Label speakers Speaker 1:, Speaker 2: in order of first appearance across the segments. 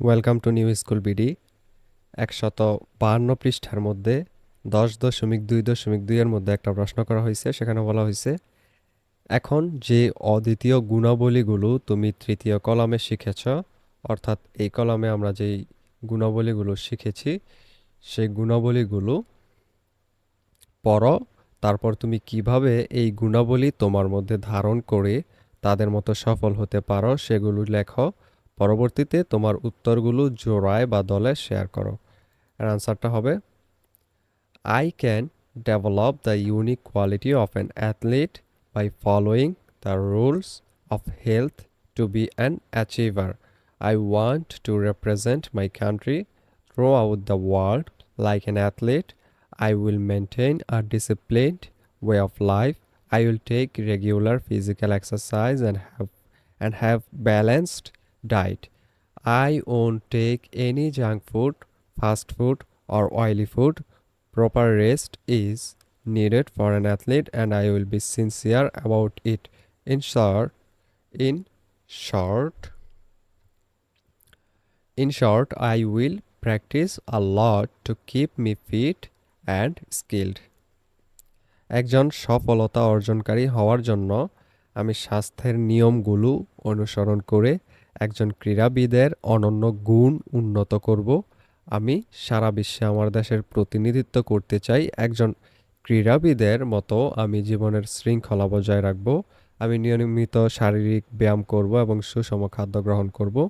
Speaker 1: Welcome to new school BD একশত বাহান্ন পৃষ্ঠার মধ্যে দশ দশমিক দুই দশমিক দুইয়ের মধ্যে একটা প্রশ্ন করা হয়েছে, সেখানে বলা হয়েছে, এখন যে অদ্বিতীয় গুণাবলীগুলো তুমি তৃতীয় কলামে শিখেছ, অর্থাৎ এই কলামে আমরা যেই গুণাবলীগুলো শিখেছি, সেই গুণাবলীগুলো পড়ো, তারপর তুমি কীভাবে এই গুণাবলী তোমার মধ্যে ধারণ করে তাদের মতো সফল হতে পারো, সেগুলো লেখো। পরবর্তীতে তোমার উত্তরগুলো জোড়ায় বা দলে শেয়ার করো। এর আনসারটা হবে I can develop the unique quality of an athlete by following the rules of health to be an achiever I want to represent my country throughout the world like an athlete I will maintain a disciplined way of life. I will take regular physical exercise and have and have balanced diet I won't take any junk food fast food or oily food proper rest is needed for an athlete and I will be sincere about it in short in short in short I will practice a lot to keep me fit and skilled একজন সফলতা অর্জনকারী হওয়ার জন্য আমি স্বাস্থ্যের নিয়মগুলো অনুসরণ করে একজন ক্রীড়াবিদের অনন্য গুণ উন্নত করব। আমি সারা বিশ্বে আমার দেশের প্রতিনিধিত্ব করতে চাই। একজন ক্রীড়াবিদের মতো আমি জীবনের শৃঙ্খলা বজায় রাখব। আমি নিয়মিত শারীরিক ব্যায়াম করব এবং সুষম খাদ্য গ্রহণ করব।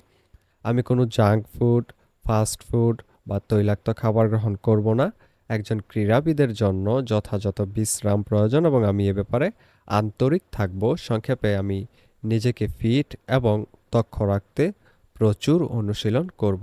Speaker 1: আমি কোনো জাঙ্ক ফুড, ফাস্ট ফুড বা তৈলাক্ত খাবার গ্রহণ করব না। একজন ক্রীড়াবিদের জন্য যথাযথ বিশ্রাম প্রয়োজন এবং আমি এ ব্যাপারে আন্তরিক থাকব। সংক্ষেপে আমি নিজেকে ফিট এবং দক্ষ রাখতে প্রচুর অনুশীলন করব।